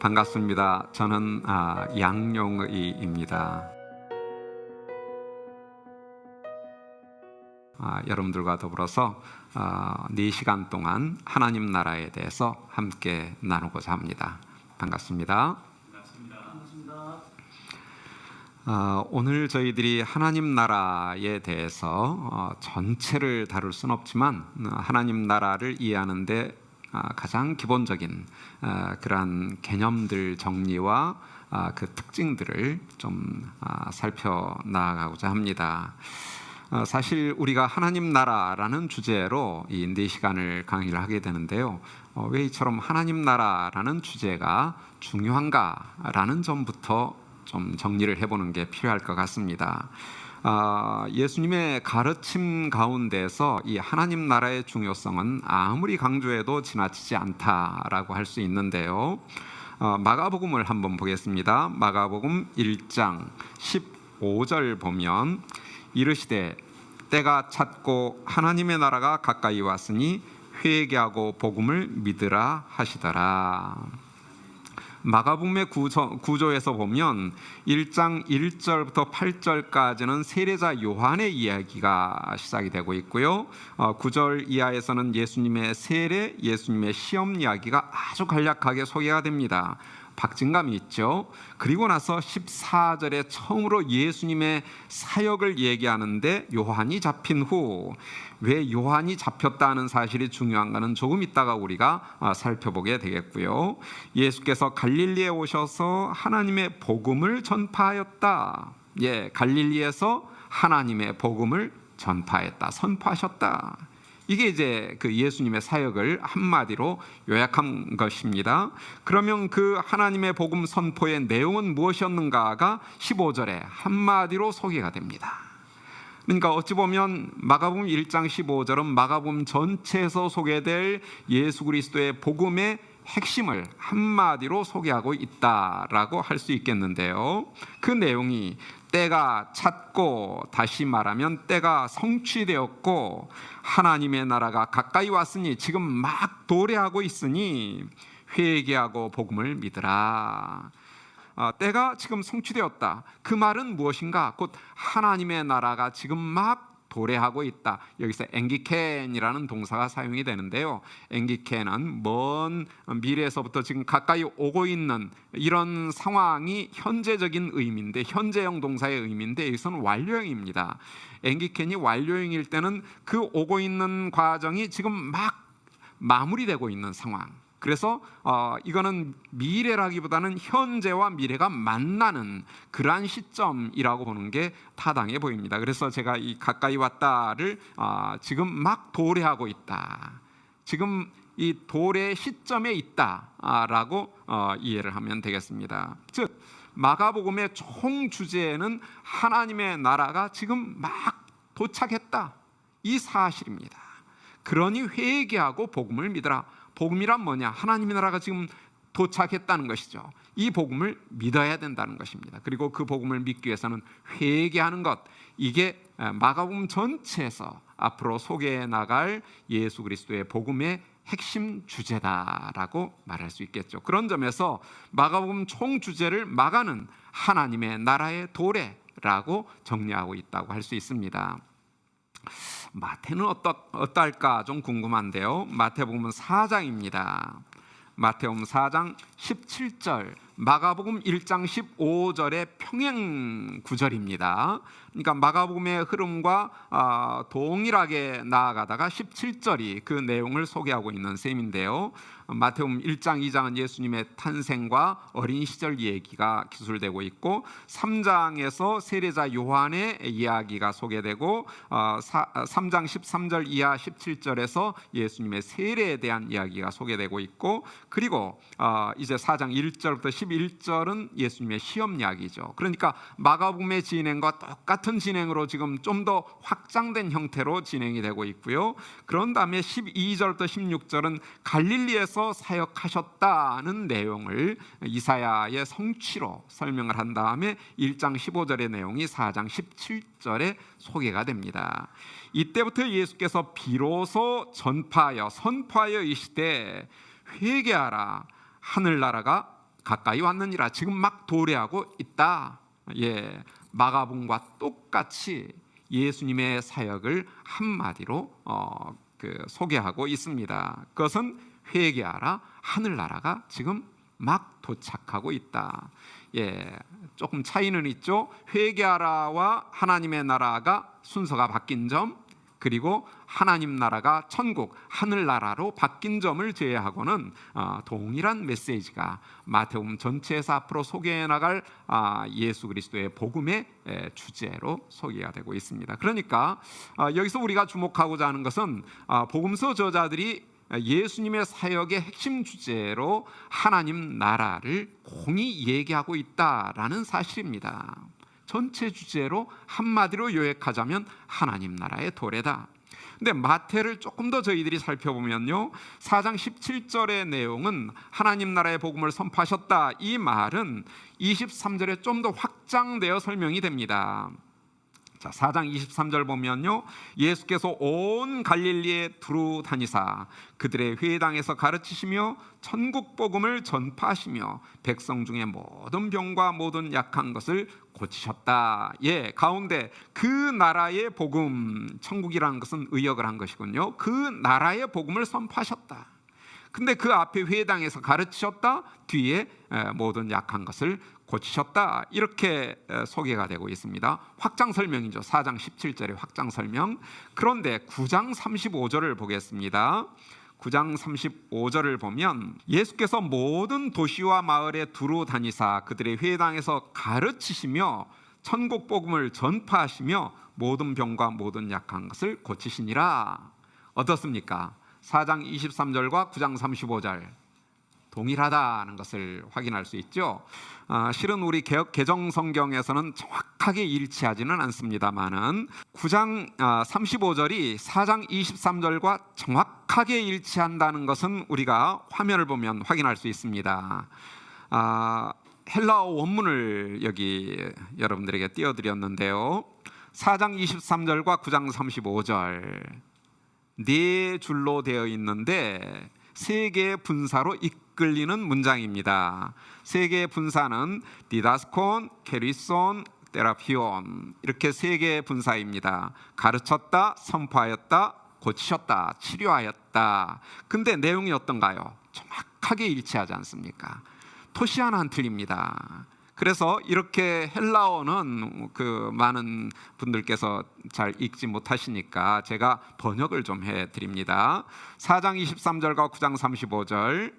반갑습니다. 저는 아, 양용의입니다. 아, 여러분들과 더불어서 아, 4시간 동안 하나님 나라에 대해서 함께 나누고자 합니다. 반갑습니다. 아, 오늘 저희들이 하나님 나라에 대해서 어, 전체를 다룰 수는 없지만 어, 하나님 나라를 이해하는데 아, 가장 기본적인 아, 그러한 개념들 정리와 아, 그 특징들을 좀 아, 살펴 나가고자 합니다. 어, 사실 우리가 하나님 나라라는 주제로 이네 시간을 강의를 하게 되는데요. 어, 왜 이처럼 하나님 나라라는 주제가 중요한가라는 점부터 좀 정리를 해보는 게 필요할 것 같습니다. 아, 예수님의 가르침 가운데서 이 하나님 나라의 중요성은 아무리 강조해도 지나치지 않다라고 할 수 있는데요. 어, 마가복음을 한번 보겠습니다. 마가복음 1장 15절 보면 이르시되 때가 찼고 하나님의 나라가 가까이 왔으니 회개하고 복음을 믿으라 하시더라. 마가복음의 구조, 구조 에서 보면 1장 1절부터 8절까지는 세례자 요한의 이야기가 시작이 되고 있고요. 어, 9절 이하에서는 예수님의 세례, 예수님의 시험 이야기가 아주 간략하게 소개가 됩니다. 박진감이 있죠. 그리고 나서 14절에 처음으로 예수님의 사역을 얘기하는데 요한이 잡힌 후 왜 요한이 잡혔다는 사실이 중요한가는 조금 있다가 우리가 아, 살펴보게 되겠고요. 예수께서 갈릴리에 오셔서 하나님의 복음을 전파하였다. 예, 갈릴리에서 하나님의 복음을 전파했다. 선포하셨다. 이게 이제 그 예수님의 사역을 한마디로 요약한 것입니다. 그러면 그 하나님의 복음 선포의 내용은 무엇이었는가가 15절에 한마디로 소개가 됩니다. 그러니까 어찌 보면 마가복음 1장 15절은 마가복음 전체에서 소개될 예수 그리스도의 복음의 핵심을 한마디로 소개하고 있다라고 할 수 있겠는데요. 그 내용이 때가 찼고 다시 말하면 때가 성취되었고 하나님의 나라가 가까이 왔으니 지금 막 도래하고 있으니 회개하고 복음을 믿으라. 어, 때가 지금 성취되었다. 그 말은 무엇인가? 곧 하나님의 나라가 지금 막 도래하고 있다. 여기서 앵기켄이라는 동사가 사용이 되는데요. 앵기켄은 먼 미래에서부터 지금 가까이 오고 있는 이런 상황이 현재적인 의미인데 현재형 동사의 의미인데 여기서는 완료형입니다. 앵기켄이 완료형일 때는 그 오고 있는 과정이 지금 막 마무리되고 있는 상황. 그래서 어, 이거는 미래라기보다는 현재와 미래가 만나는 그러한 시점이라고 보는 게 타당해 보입니다. 그래서 제가 이 가까이 왔다를 어, 지금 막 도래하고 있다. 지금 이 도래 시점에 있다라고 어, 이해를 하면 되겠습니다. 즉 마가복음의 총 주제는 하나님의 나라가 지금 막 도착했다 이 사실입니다. 그러니 회개하고 복음을 믿으라. 복음이란 뭐냐? 하나님의 나라가 지금 도착했다는 것이죠. 이 복음을 믿어야 된다는 것입니다. 그리고 그 복음을 믿기 위해서는 회개하는 것 이게 마가복음 전체에서 앞으로 소개해 나갈 예수 그리스도의 복음의 핵심 주제다라고 말할 수 있겠죠. 그런 점에서 마가복음 총 주제를 마가는 하나님의 나라의 도래라고 정리하고 있다고 할 수 있습니다. 마태는 어떠, 어떨까 좀 궁금한데요. 마태복음 4장입니다. 마태복음 4장 17절, 마가복음 1장 15절의 평행 구절입니다. 그러니까 마가복음의 흐름과 아, 동일하게 나아가다가 17절이 그 내용을 소개하고 있는 셈인데요. 마태복음 1장, 2장은 예수님의 탄생과 어린 시절 얘기가 기술되고 있고 3장에서 세례자 요한의 이야기가 소개되고 3장 13절 이하 17절에서 예수님의 세례에 대한 이야기가 소개되고 있고 그리고 어, 이제 4장 1절부터 11절은 예수님의 시험 이야기죠. 그러니까 마가복음의 진행과 똑같 은 진행으로 지금 좀 더 확장된 형태로 진행이 되고 있고요. 그런 다음에 12절부터 16절은 갈릴리에서 사역하셨다는 내용을 이사야의 성취로 설명을 한 다음에 1장 15절의 내용이 4장 17절에 소개가 됩니다. 이때부터 예수께서 비로소 전파하여 선포하여 이 시대 회개하라 하늘나라가 가까이 왔느니라 지금 막 도래하고 있다. 예, 마가복음과 똑같이 예수님의 사역을 한마디로 어, 그 소개하고 있습니다. 그것은 회개하라 하늘나라가 지금 막 도착하고 있다. 예, 조금 차이는 있죠. 회개하라와 하나님의 나라가 순서가 바뀐 점, 그리고 하나님 나라가 천국 하늘 나라로 바뀐 점을 제외하고는 어, 동일한 메시지가 마태복음 전체에서 앞으로 소개해 나갈 아, 예수 그리스도의 복음의 에, 주제로 소개가 되고 있습니다. 그러니까 어, 여기서 우리가 주목하고자 하는 것은 아, 복음서 저자들이 예수님의 사역의 핵심 주제로 하나님 나라를 공히 얘기하고 있다라는 사실입니다. 전체 주제로 한마디로 요약하자면 하나님 나라의 도래다. 근데 마태를 조금 더 저희들이 살펴보면요. 4장 17절의 내용은 하나님 나라의 복음을 선포하셨다. 이 말은 23절에 좀 더 확장되어 설명이 됩니다. 자, 4장 23절 보면요. 예수께서 온 갈릴리에 두루 다니사 그들의 회당에서 가르치시며 천국 복음을 전파하시며 백성 중에 모든 병과 모든 약한 것을 고치셨다. 예, 가운데 그 나라의 복음 천국이라는 것은 의역을 한 것이군요. 그 나라의 복음을 선포하셨다. 근데 그 앞에 회당에서 가르치셨다. 뒤에 모든 약한 것을 고치셨다 이렇게 소개가 되고 있습니다. 확장 설명이죠. 4장 17절의 확장 설명. 그런데 9장 35절을 보겠습니다. 9장 35절을 보면 예수께서 모든 도시와 마을에 두루 다니사 그들의 회당에서 가르치시며 천국 복음을 전파하시며 모든 병과 모든 약한 것을 고치시니라. 어떻습니까? 4장 23절과 9장 35절 동일하다는 것을 확인할 수 있죠. 아, 실은 우리 개혁 개정 성경에서는 정확하게 일치하지는 않습니다만은 9장 아, 35절이 4장 23절과 정확하게 일치한다는 것은 우리가 화면을 보면 확인할 수 있습니다. 아, 헬라어 원문을 여기 여러분들에게 띄워드렸는데요. 4장 23절과 9장 35절 네 줄로 되어 있는데 세 개의 분사로 이끌리는 문장입니다. 세 개의 분사는 디다스콘, 케리손, 테라피온 이렇게 세 개의 분사입니다. 가르쳤다, 선포하였다, 고치셨다, 치료하였다. 근데 내용이 어떤가요? 정확하게 일치하지 않습니까? 토시 하나는 틀립니다. 그래서 이렇게 헬라어는 그 많은 분들께서 잘 읽지 못하시니까 제가 번역을 좀 해 드립니다. 4장 23절과 9장 35절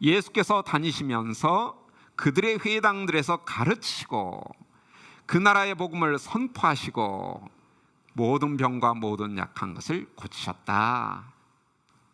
예수께서 다니시면서 그들의 회당들에서 가르치고 그 나라의 복음을 선포하시고 모든 병과 모든 약한 것을 고치셨다.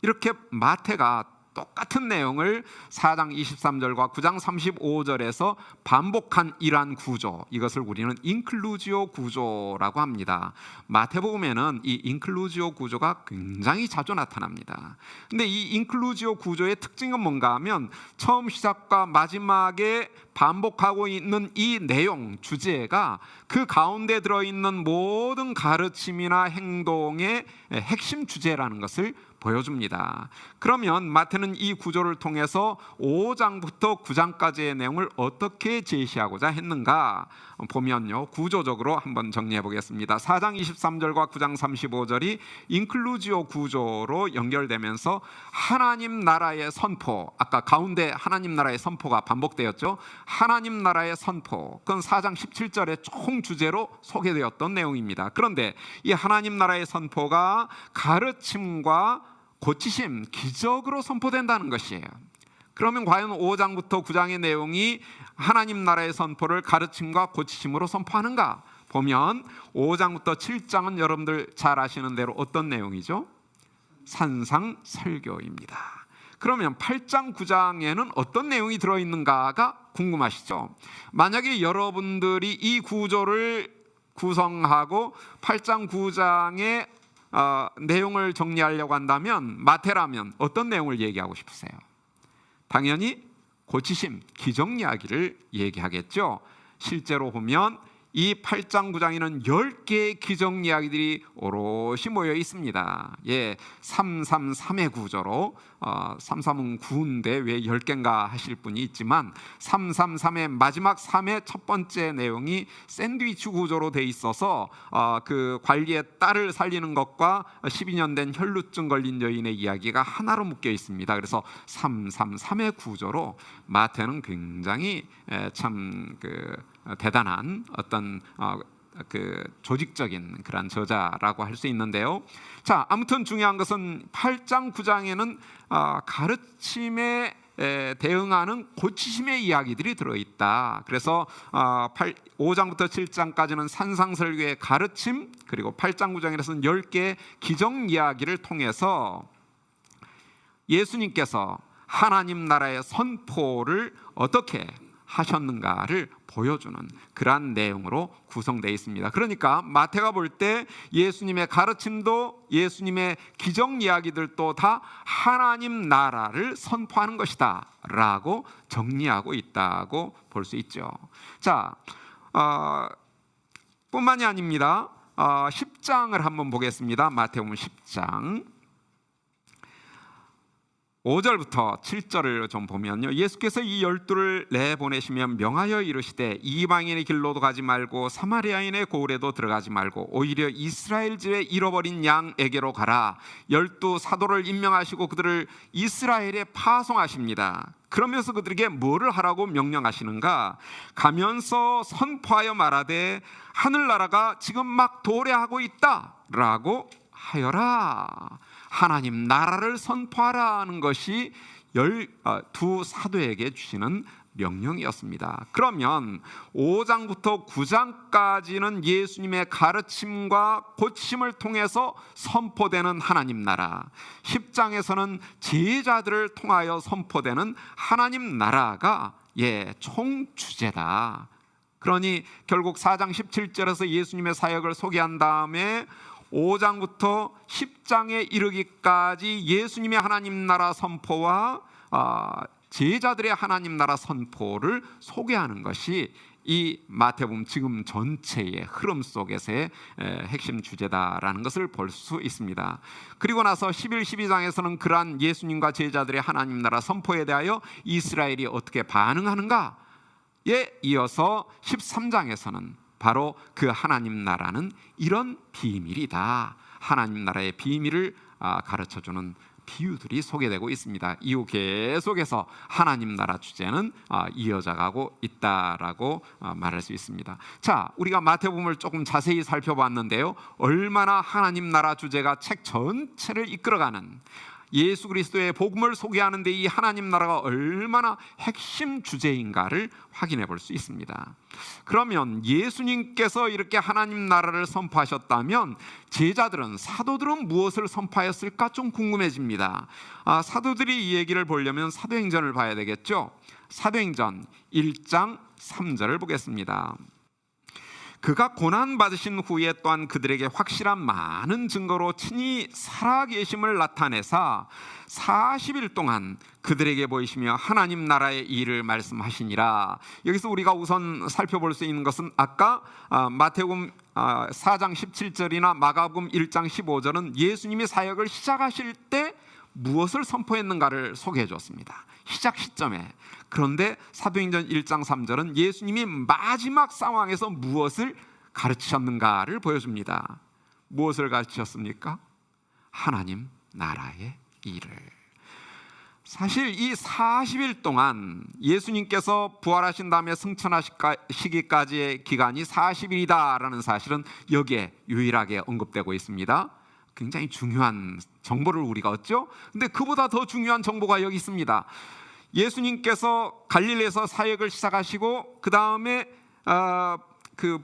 이렇게 마태가 똑같은 내용을 4장 23절과 9장 35절에서 반복한 이러한 구조 이것을 우리는 인클루지오 구조라고 합니다. 마태복음에는 이 인클루지오 구조가 굉장히 자주 나타납니다. 근데 이 인클루지오 구조의 특징은 뭔가 하면 처음 시작과 마지막에 반복하고 있는 이 내용 주제가 그 가운데 들어 있는 모든 가르침이나 행동의 핵심 주제라는 것을 보여줍니다. 그러면 마태는 이 구조를 통해서 5장부터 9장까지의 내용을 어떻게 제시하고자 했는가 보면요. 구조적으로 한번 정리해 보겠습니다. 4장 23절과 9장 35절이 인클루지오 구조로 연결되면서 하나님 나라의 선포, 아까 가운데 하나님 나라의 선포가 반복되었죠. 하나님 나라의 선포. 그건 4장 17절의 총 주제로 소개되었던 내용입니다. 그런데 이 하나님 나라의 선포가 가르침과 고치심, 기적으로 선포된다는 것이에요. 그러면 과연 5장부터 9장의 내용이 하나님 나라의 선포를 가르침과 고치심으로 선포하는가? 보면 5장부터 7장은 여러분들 잘 아시는 대로 어떤 내용이죠? 산상 설교입니다. 그러면 8장 9장에는 어떤 내용이 들어 있는가가 궁금하시죠? 만약에 여러분들이 이 구조를 구성하고 8장 9장의 어, 내용을 정리하려고 한다면 마태라면 어떤 내용을 얘기하고 싶으세요? 당연히 고치심, 기적 이야기를 얘기하겠죠. 실제로 보면 이 8장 9장에는 10개의 기적 이야기들이 오롯이 모여 있습니다. 예, 333의 구조로 어, 3삼은 9인데 왜 10개인가 하실 분이 있지만 333의 마지막 3의 첫 번째 내용이 샌드위치 구조로 돼 있어서 어, 그 관리의 딸을 살리는 것과 12년 된 혈루증 걸린 여인의 이야기가 하나로 묶여 있습니다. 그래서 333의 구조로 마태는 굉장히 참그 대단한 어떤 어, 그 조직적인 그런 저자라고 할 수 있는데요. 자, 아무튼 중요한 것은 8장 9장에는 어, 가르침에 에, 대응하는 고치심의 이야기들이 들어있다. 그래서 어, 8, 5장부터 7장까지는 산상설교의 가르침 그리고 8장 9장에서는 10개의 기정 이야기를 통해서 예수님께서 하나님 나라의 선포를 어떻게 하셨는가를 보여주는 그러한 내용으로 구성되어 있습니다. 그러니까 마태가 볼 때 예수님의 가르침도 예수님의 기적 이야기들도 다 하나님 나라를 선포하는 것이다 라고 정리하고 있다고 볼 수 있죠. 자, 어, 뿐만이 아닙니다. 어, 10장을 한번 보겠습니다. 마태복음 10장. 5절부터 7절을 좀 보면요. 예수께서 이 열두를 내보내시면 명하여 이르시되 이방인의 길로도 가지 말고 사마리아인의 고을에도 들어가지 말고 오히려 이스라엘 집에 잃어버린 양에게로 가라. 열두 사도를 임명하시고 그들을 이스라엘에 파송하십니다. 그러면서 그들에게 뭐를 하라고 명령하시는가? 가면서 선포하여 말하되 하늘나라가 지금 막 도래하고 있다라고 하여라. 하나님 나라를 선포하라는 것이 열 두 사도에게 주시는 명령이었습니다. 그러면 5장부터 9장까지는 예수님의 가르침과 고침을 통해서 선포되는 하나님 나라. 10장에서는 제자들을 통하여 선포되는 하나님 나라가 예, 총 주제다. 그러니 결국 4장 17절에서 예수님의 사역을 소개한 다음에 5장부터 10장에 이르기까지 예수님의 하나님 나라 선포와 제자들의 하나님 나라 선포를 소개하는 것이 이 마태복음 지금 전체의 흐름 속에서의 핵심 주제다라는 것을 볼 수 있습니다. 그리고 나서 11, 12장에서는 그러한 예수님과 제자들의 하나님 나라 선포에 대하여 이스라엘이 어떻게 반응하는가에 이어서 13장에서는 바로 그 하나님 나라는 이런 비밀이다. 하나님 나라의 비밀을 아, 가르쳐 주는 비유들이 소개되고 있습니다. 이후 계속해서 하나님 나라 주제는 아, 이어져 가고 있다라고 아, 말할 수 있습니다. 자, 우리가 마태복음을 조금 자세히 살펴봤는데요. 얼마나 하나님 나라 주제가 책 전체를 이끌어가는 예수 그리스도의 복음을 소개하는데 이 하나님 나라가 얼마나 핵심 주제인가를 확인해 볼 수 있습니다. 그러면 예수님께서 이렇게 하나님 나라를 선포하셨다면 제자들은 사도들은 무엇을 선포하였을까 좀 궁금해집니다. 아, 사도들이 이 얘기를 보려면 사도행전을 봐야 되겠죠. 사도행전 1장 3절을 보겠습니다. 그가 고난 받으신 후에 또한 그들에게 확실한 많은 증거로 친히 살아계심을 나타내사 40일 동안 그들에게 보이시며 하나님 나라의 일을 말씀하시니라. 여기서 우리가 우선 살펴볼 수 있는 것은 아까 아, 마태복음 4장 17절이나 마가복음 1장 15절은 예수님이 사역을 시작하실 때 무엇을 선포했는가를 소개해 줬습니다. 시작 시점에. 그런데 사도행전 1장 3절은 예수님이 마지막 상황에서 무엇을 가르치셨는가를 보여줍니다. 무엇을 가르치셨습니까? 하나님 나라의 일을. 사실 이 40일 동안 예수님께서 부활하신 다음에 승천하시기까지의 기간이 40일이다라는 사실은 여기에 유일하게 언급되고 있습니다. 굉장히 중요한 정보를 우리가 얻죠. 근데 그보다 더 중요한 정보가 여기 있습니다. 예수님께서 갈릴리에서 사역을 시작하시고 그 다음에 어, 그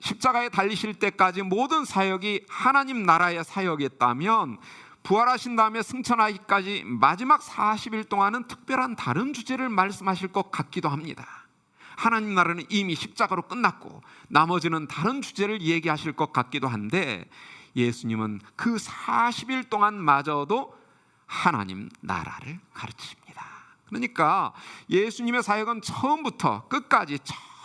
십자가에 달리실 때까지 모든 사역이 하나님 나라의 사역이었다면 부활하신 다음에 승천하기까지 마지막 40일 동안은 특별한 다른 주제를 말씀하실 것 같기도 합니다. 하나님 나라는 이미 십자가로 끝났고 나머지는 다른 주제를 얘기하실 것 같기도 한데 예수님은 그 40일 동안마저도 하나님 나라를 가르치십니다. 그러니까 예수님의 사역은 처음부터 끝까지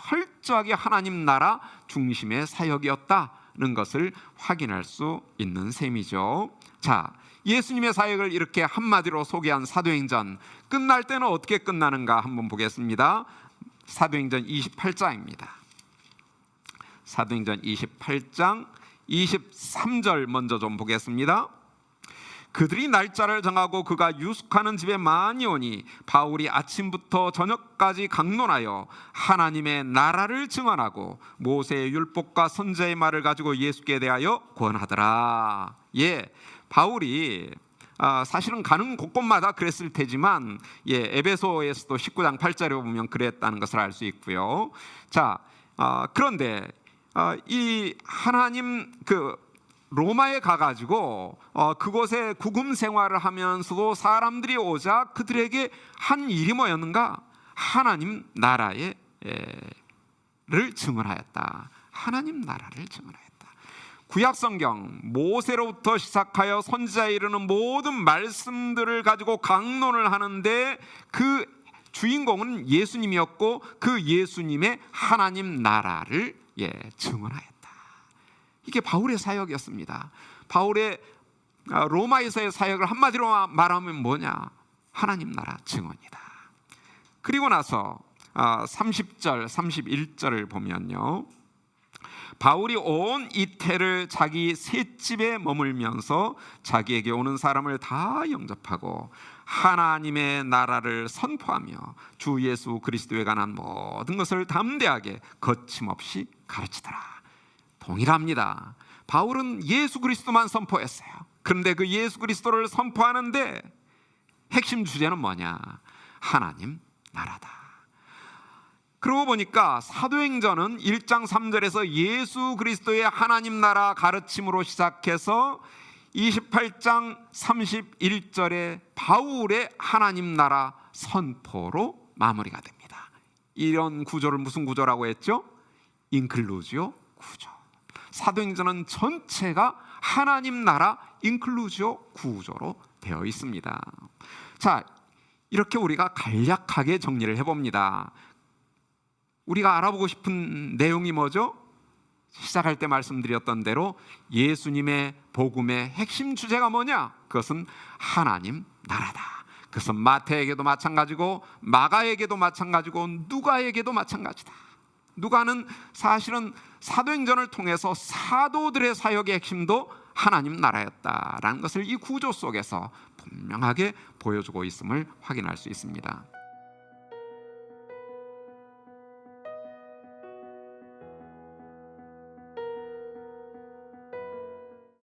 철저하게 하나님 나라 중심의 사역이었다는 것을 확인할 수 있는 셈이죠. 자, 예수님의 사역을 이렇게 한마디로 소개한 사도행전 끝날 때는 어떻게 끝나는가 한번 보겠습니다. 사도행전 28장입니다. 사도행전 28장 23절 먼저 좀 보겠습니다. 그들이 날짜를 정하고 그가 유숙하는 집에 많이 오니 바울이 아침부터 저녁까지 강론하여 하나님의 나라를 증언하고 모세의 율법과 선제의 말을 가지고 예수께 대하여 권하더라. 예, 바울이 아, 사실은 가는 곳곳마다 그랬을 테지만 예, 에베소에서도 19장 8절에 보면 그랬다는 것을 알 수 있고요. 자, 아, 그런데 아, 이 하나님 그 로마에 가가지고 어, 그곳에 구금 생활을 하면서도 사람들이 오자 그들에게 한 일이 뭐였는가? 하나님 나라의 를 증언하였다. 하나님 나라를 증언하였다. 구약 성경 모세로부터 시작하여 선지자에 이르는 모든 말씀들을 가지고 강론을 하는데 그 주인공은 예수님이었고 그 예수님의 하나님 나라를 예, 증언하였다. 이게 바울의 사역이었습니다. 바울의 아, 로마에서의 사역을 한마디로 말하면 뭐냐? 하나님 나라 증언이다. 그리고 나서 30절, 31절을 보면요. 바울이 온 이태를 자기 셋집에 머물면서 자기에게 오는 사람을 다 영접하고 하나님의 나라를 선포하며 주 예수 그리스도에 관한 모든 것을 담대하게 거침없이 가르치더라. 동일합니다. 바울은 예수 그리스도만 선포했어요. 그런데 그 예수 그리스도를 선포하는데 핵심 주제는 뭐냐? 하나님 나라다. 그러고 보니까 사도행전은 1장 3절에서 예수 그리스도의 하나님 나라 가르침으로 시작해서 28장 31절에 바울의 하나님 나라 선포로 마무리가 됩니다. 이런 구조를 무슨 구조라고 했죠? 인클루지오 구조. 사도행전은 전체가 하나님 나라 인클루지오 구조로 되어 있습니다. 자, 이렇게 우리가 간략하게 정리를 해봅니다. 우리가 알아보고 싶은 내용이 뭐죠? 시작할 때 말씀드렸던 대로 예수님의 복음의 핵심 주제가 뭐냐? 그것은 하나님 나라다. 그것은 마태에게도 마찬가지고 마가에게도 마찬가지고 누가에게도 마찬가지다. 누가는 사실은 사도행전을 통해서 사도들의 사역의 핵심도 하나님 나라였다라는 것을 이 구조 속에서 분명하게 보여주고 있음을 확인할 수 있습니다.